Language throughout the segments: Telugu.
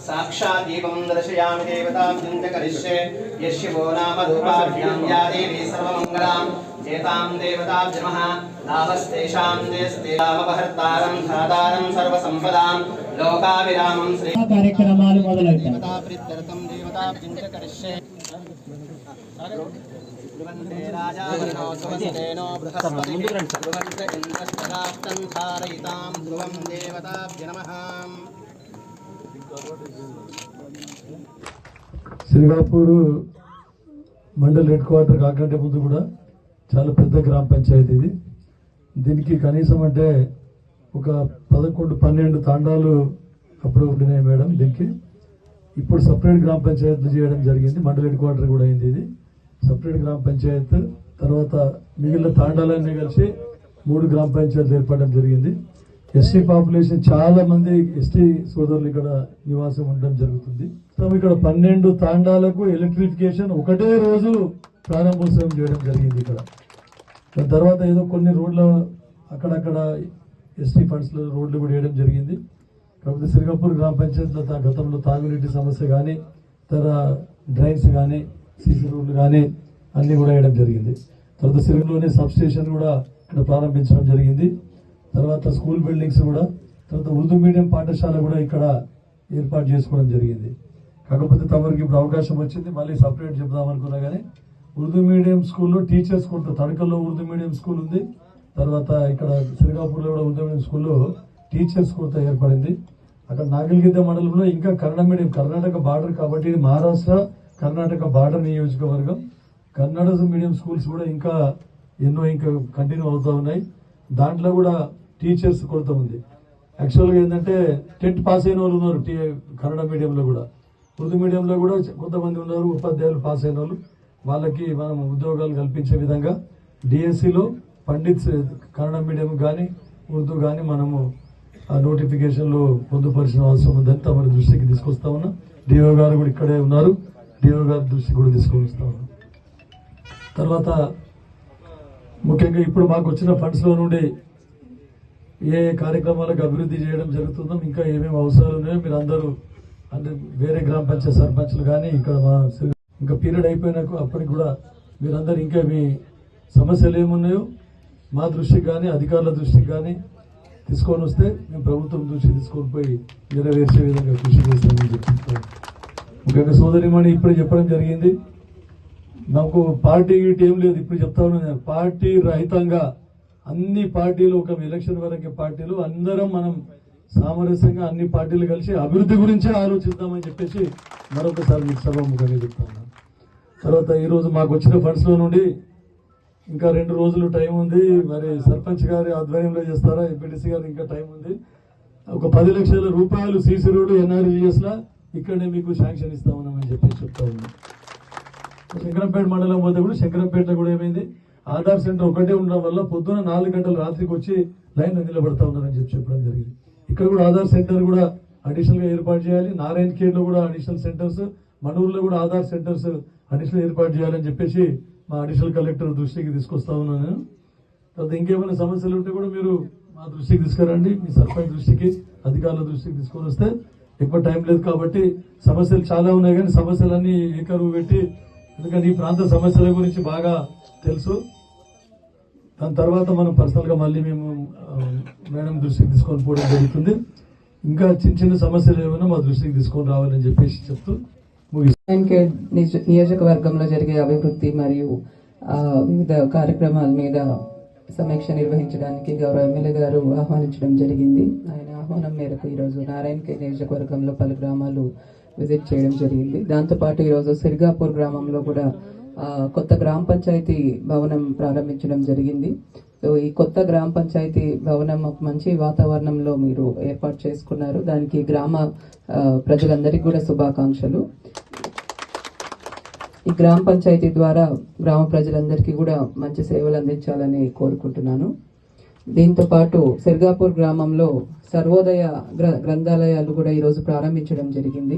स्थापयामि देवताभ्यं च करिष्ये यशिवो नाम रूपाभ्यां या देवी सर्वमङ्गलाम् एतां देवताभ्यमः लाभस्तेषां देस्ते लाभभर्तारं धातारं सर्वसम्पदां लोकाविरामं श्री కార్యక్రమాలు మొదలవుతాయి देवताप्रीत्यर्थं देवताभ्यं च करिष्ये ब्रुवन्ते राजानो सुमस्तेनो बृहस्पतिः ब्रुवन्त इन्द्रस्तदास्तं धारयितां ध्रुवं देवताभ्य नमः శ్రీకాపూర్ మండల్ హెడ్ క్వార్టర్ కాకంటే ముందు కూడా చాలా పెద్ద గ్రామ పంచాయతీ ఇది. దీనికి కనీసం అంటే ఒక పదకొండు పన్నెండు తాండాలు అప్పుడు ఉండినాయి మేడం దీనికి. ఇప్పుడు సపరేట్ గ్రామ పంచాయతీలు చేయడం జరిగింది. మండల్ హెడ్ క్వార్టర్ కూడా అయింది ఇది. సపరేట్ గ్రామ పంచాయత్ తర్వాత మిగిలిన తాండాలన్నీ కలిసి మూడు గ్రామ పంచాయతీలు ఏర్పడడం జరిగింది. ఎస్టీ పాపులేషన్ చాలా మంది ఎస్టీ సోదరులు ఇక్కడ నివాసం ఉండడం జరుగుతుంది. సో ఇక్కడ పన్నెండు తాండాలకు ఎలక్ట్రిఫికేషన్ ఒకటే రోజు ప్రారంభోత్సవం చేయడం జరిగింది ఇక్కడ. దాని తర్వాత ఏదో కొన్ని రోడ్ల అక్కడక్కడ ఎస్టీ ఫండ్స్లో రోడ్లు కూడా వేయడం జరిగింది. కాకపోతే సిరిగపూర్ గ్రామ పంచాయతీలో గతంలో తాగునీటి సమస్య కానీ ఇతర డ్రైన్స్ కానీ సీసీ రోడ్లు కానీ అన్నీ కూడా వేయడం జరిగింది. తర్వాత సిరిగలోనే సబ్ స్టేషన్ కూడా ఇక్కడ ప్రారంభించడం జరిగింది. తర్వాత స్కూల్ బిల్డింగ్స్ కూడా తర్వాత ఉర్దూ మీడియం పాఠశాల కూడా ఇక్కడ ఏర్పాటు చేసుకోవడం జరిగింది. కాకపోతే తమరికి ఇప్పుడు అవకాశం వచ్చింది మళ్ళీ సపరేట్ చెప్దాం అనుకున్నా కానీ ఉర్దూ మీడియం స్కూల్లో టీచర్స్ కొంత తడకల్లో ఉర్దూ మీడియం స్కూల్ ఉంది తర్వాత ఇక్కడ సిరిగాపూర్లో కూడా ఉర్దూ మీడియం స్కూల్లో టీచర్స్ కొంత ఏర్పడింది. అక్కడ నాగల్గిద్ద మండలంలో ఇంకా కన్నడ మీడియం కర్ణాటక బార్డర్ కాబట్టి ఇది మహారాష్ట్ర కర్ణాటక బార్డర్ నియోజకవర్గం. కన్నడ మీడియం స్కూల్స్ కూడా ఇంకా ఎన్నో ఇంకా కంటిన్యూ అవుతూ ఉన్నాయి. దాంట్లో కూడా టీచర్స్ కొరత ఉంది. యాక్చువల్గా ఏంటంటే టెన్త్ పాస్ అయిన వాళ్ళు ఉన్నారు టీ- కన్నడ మీడియంలో కూడా. ఉర్దూ మీడియంలో కూడా కొంతమంది ఉన్నారు ఉపాధ్యాయులు పాస్ అయిన వాళ్ళు. వాళ్ళకి మనం ఉద్యోగాలు కల్పించే విధంగా డిఎస్సిలో పండిత్ కన్నడ మీడియం కానీ ఉర్దూ కానీ మనము ఆ నోటిఫికేషన్లో పొందుపరిచిన అవసరం ఉందని తమరి దృష్టికి తీసుకొస్తా ఉన్నా. డిఓ గారు కూడా ఇక్కడే ఉన్నారు. డిఓ గారి దృష్టికి కూడా తీసుకొస్తా ఉన్నాం. తర్వాత ముఖ్యంగా ఇప్పుడు మాకు వచ్చిన ఫండ్స్లో నుండి ఏ ఏ కార్యక్రమాలకు అభివృద్ధి చేయడం జరుగుతుందో ఇంకా ఏమేమి అవసరాలు ఉన్నాయో మీరు అందరూ అంటే వేరే గ్రామ పంచాయత్ సర్పంచ్లు కానీ ఇక్కడ మా ఇంకా పీరియడ్ అయిపోయినాక అప్పటికి కూడా మీరందరూ ఇంకా మీ సమస్యలు ఏమున్నాయో మా దృష్టికి కానీ అధికారుల దృష్టికి కానీ తీసుకొని వస్తే మేము ప్రభుత్వం దృష్టి తీసుకొని పోయి నెరవేర్చే విధంగా కృషి చేస్తామని చెప్తున్నాం ముఖ్యంగా సోదరిమణి ఇప్పుడే చెప్పడం జరిగింది నాకు పార్టీ గిట్ ఏం లేదు ఇప్పుడు చెప్తా ఉన్నాను నేను. పార్టీ రహితంగా అన్ని పార్టీలు ఒక ఎలక్షన్ వరకే పార్టీలు అందరం మనం సామరస్యంగా అన్ని పార్టీలు కలిసి అభివృద్ధి గురించే ఆలోచిద్దామని చెప్పేసి మరొకసారి మీకు సభాముఖంగా చెప్తా ఉన్నాను తర్వాత ఈరోజు మాకు వచ్చిన ఫండ్స్లో నుండి ఇంకా రెండు రోజులు టైం ఉంది. మరి సర్పంచ్ గారి ఆధ్వర్యంలో చేస్తారా? ఎంపీటీసీ గారు ఇంకా టైం ఉంది. ఒక పది లక్షల రూపాయలు సీసీ రోడ్డు ఎన్ఆర్ఈఎస్లా ఇక్కడనే ఇక్కడే మీకు శాంక్షన్ ఇస్తామన్నామని చెప్పేసి చెప్తా ఉన్నాం. శంకరంపేట మండలం వద్ద కూడా శంకరంపేటలో కూడా ఏమైంది? ఆధార్ సెంటర్ ఒకటే ఉండడం వల్ల పొద్దున నాలుగు గంటలు రాత్రికి వచ్చి లైన్ నిలబడతా ఉన్నారని చెప్పి చెప్పడం జరిగింది. ఇక్కడ కూడా ఆధార్ సెంటర్ కూడా అడిషనల్గా ఏర్పాటు చేయాలి. నారాయణ కేర్లో కూడా అడిషనల్ సెంటర్స్ మనూరులో కూడా ఆధార్ సెంటర్స్ అడిషనల్ ఏర్పాటు చేయాలని చెప్పేసి మా అడిషనల్ కలెక్టర్ దృష్టికి తీసుకొస్తా ఉన్నాను తర్వాత ఇంకేమైనా సమస్యలు ఉంటే కూడా మీరు మా దృష్టికి తీసుకురండి. మీ సర్పంచ్ దృష్టికి అధికారుల దృష్టికి తీసుకొని వస్తే ఎక్కువ టైం లేదు కాబట్టి సమస్యలు చాలా ఉన్నాయి కానీ సమస్యలన్నీ ఏకరువు పెట్టి ఎందుకంటే ఈ ప్రాంత సమస్యల గురించి బాగా తెలుసు. దాని తర్వాత మనం పర్సనల్గా మళ్ళీ మేము మేడం దృష్టికి తీసుకొని పోవడం జరుగుతుంది. ఇంకా చిన్న చిన్న సమస్యలు ఏమైనా మా దృష్టికి తీసుకొని రావాలని చెప్పేసి చెప్తూ నియోజకవర్గంలో జరిగే అభివృద్ధి మరియు వివిధ కార్యక్రమాల మీద సమీక్ష నిర్వహించడానికి గౌరవ ఎమ్మెల్యే గారు ఆహ్వానించడం జరిగింది. ఆయన ఆహ్వానం మేరకు ఈరోజు నారాయణకే నియోజకవర్గంలో పలు గ్రామాలు విజిట్ చేయడం జరిగింది. దాంతోపాటు ఈరోజు సిరిగాపూర్ గ్రామంలో కూడా కొత్త గ్రామ పంచాయతీ భవనం ప్రారంభించడం జరిగింది. సో ఈ కొత్త గ్రామ పంచాయతీ భవనం ఒక మంచి వాతావరణంలో మీరు ఏర్పాటు చేసుకున్నారు. దానికి గ్రామ ప్రజలందరికీ కూడా శుభాకాంక్షలు. ఈ గ్రామ పంచాయతీ ద్వారా గ్రామ ప్రజలందరికీ కూడా మంచి సేవలు అందించాలని కోరుకుంటున్నాను. దీంతో పాటు సిర్గాపూర్ గ్రామంలో సర్వోదయ గ్రంథాలయాలు కూడా ఈరోజు ప్రారంభించడం జరిగింది.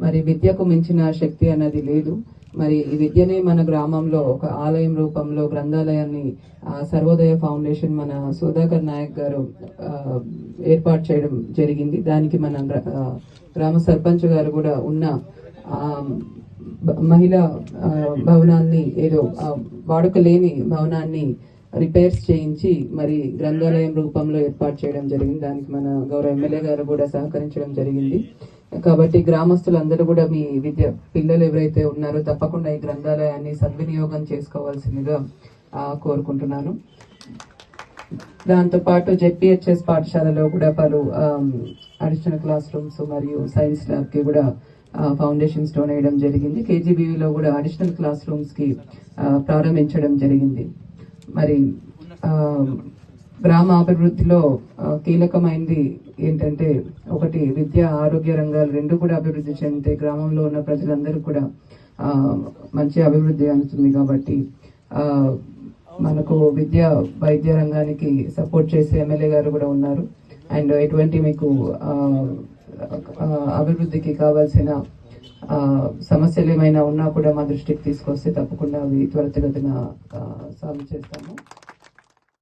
మరి విద్యకు మించిన శక్తి అన్నది లేదు. మరి ఈ విద్యనే మన గ్రామంలో ఒక ఆలయం రూపంలో గ్రంథాలయాన్ని సర్వోదయ ఫౌండేషన్ మన సుధాకర్ నాయక్ గారు ఏర్పాటు చేయడం జరిగింది. దానికి మన గ్రామ సర్పంచ్ గారు కూడా ఉన్న మహిళా భవనాన్ని ఏదో వాడుక లేని భవనాన్ని రిపేర్స్ చేయించి మరి గ్రంథాలయం రూపంలో ఏర్పాటు చేయడం జరిగింది. దానికి మన గౌరవ ఎమ్మెల్యే గారు కూడా సహకరించడం జరిగింది. కాబట్టి గ్రామస్తులందరూ కూడా మీ విద్య పిల్లలు ఎవరైతే ఉన్నారో తప్పకుండా ఈ గ్రంథాలయాన్ని సద్వినియోగం చేసుకోవాల్సిందిగా కోరుకుంటున్నాను. దాంతో పాటు జెడ్పిహెచ్ఎస్ పాఠశాలలో కూడా పలు అడిషనల్ క్లాస్ రూమ్స్ మరియు సైన్స్ ల్యాబ్కి కూడా ఫౌండేషన్స్ స్టోన్ వేయడం జరిగింది. కేజీబీవీలో కూడా అడిషనల్ క్లాస్ రూమ్స్కి ప్రారంభించడం జరిగింది. మరి గ్రామ అభివృద్ధిలో కీలకమైనది ఏంటంటే ఒకటి విద్య ఆరోగ్య రంగాలు రెండు కూడా అభివృద్ధి చెందితే గ్రామంలో ఉన్న ప్రజలందరూ కూడా మంచి అభివృద్ధి అందుతుంది కాబట్టి మనకు విద్య వైద్య రంగానికి సపోర్ట్ చేసే ఎమ్మెల్యే గారు కూడా ఉన్నారు. అండ్ ఎటువంటి మీకు అభివృద్ధికి కావాల్సిన సమస్యలు ఏమైనా ఉన్నా కూడా మా దృష్టికి తీసుకొస్తే తప్పకుండా అవి త్వరితగతిన సాల్వ్ చేస్తాము.